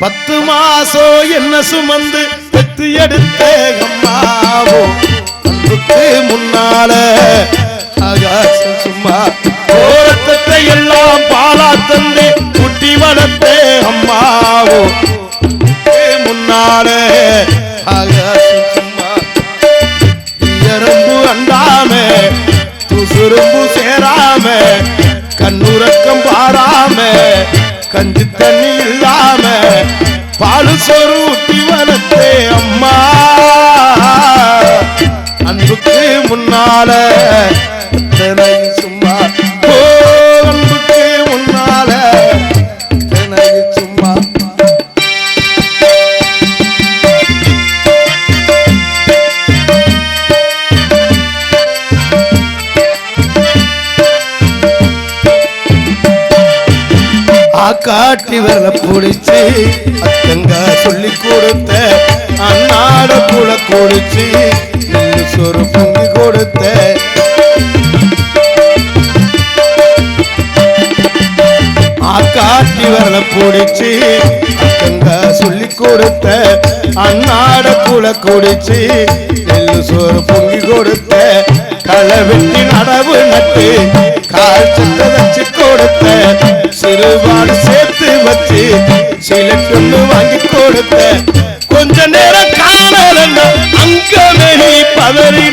பத்து மாசோ என்ன சுமந்து பெத்து எடுத்த அம்மாவோ? அன்புக்கு முன்னால ஆகாசம் சும்மா ஓரத்தத்தை எல்லாம் பாலா தந்து குட்டி வளர்த்த அம்மாவோ? முன்னால ஆகாசம் சும்மா எறும்பு அண்டாம துசுரும்பு சேராம கண்ணுறக்கம் பாராம கஞ்சி தண்ணி இல்லாம பாலு சோறு வளர்த்தே அம்மா. அன்புக்கு முன்னால காட்டி வரல புடிச்சு அத்தங்க சொல்லி கொடுத்த அண்ணாட புல கொடுச்சு நெல்லு சோறு பொங்கி கொடுத்த. காட்டி வரல பிடிச்சி அத்தங்க சொல்லி கொடுத்த அண்ணாட புல குடிச்சு நெல்லு சோறு பொங்கி கொடுத்த. களவெட்டி நடவு நட்டு காய்ச்சி சத்த கொடுத்த சிறுபாடு சேர்த்து வச்சு சில கொண்டு வாங்கி கொடுத்த. கொஞ்ச நேரம் காணலன்னா அங்கமே நீ பதறி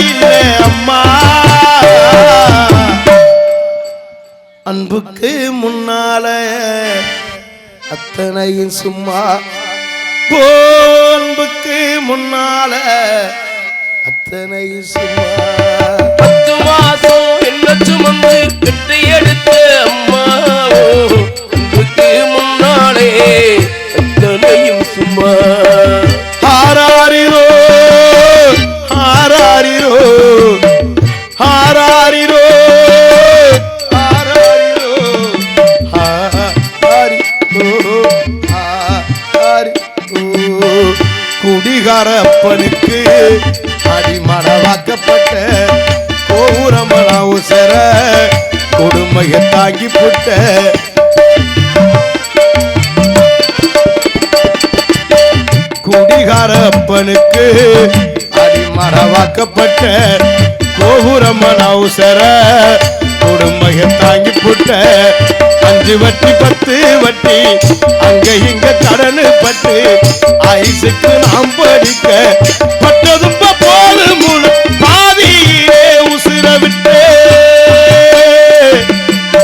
இல்லை அம்மா. அன்புக்கு முன்னால அத்தனையும் சும்மா. போன்புக்கு முன்னால அத்தனையும் சும்மா. பத்து மாசம் என்ன சுமந்து பெற்று குடிகார அப்பனுக்கு அடிமடவாக்கப்பட்ட கோபுரமலா உசர கொடுமையை தாங்கி புட்ட குடிகார அப்பனுக்கு அடிமரவாக்கப்பட்ட கோபுரமன் அவசர கொடுமையை தாங்கி புட்ட அஞ்சு வட்டி பத்து வட்டி அங்க இங்க கடனு பட்டு ஐசுக்கு நாம்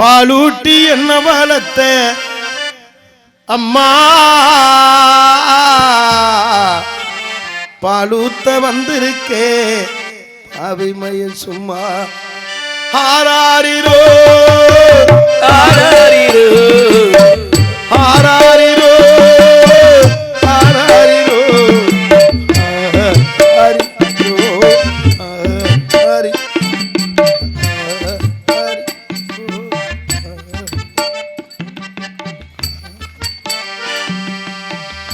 பாலூட்டி என்ன வளர்த்த? அம்மா! பாலூத்த வந்திருக்கே. அவிமய சும்மா. ஆராரிரோ! ஆராரிரோ!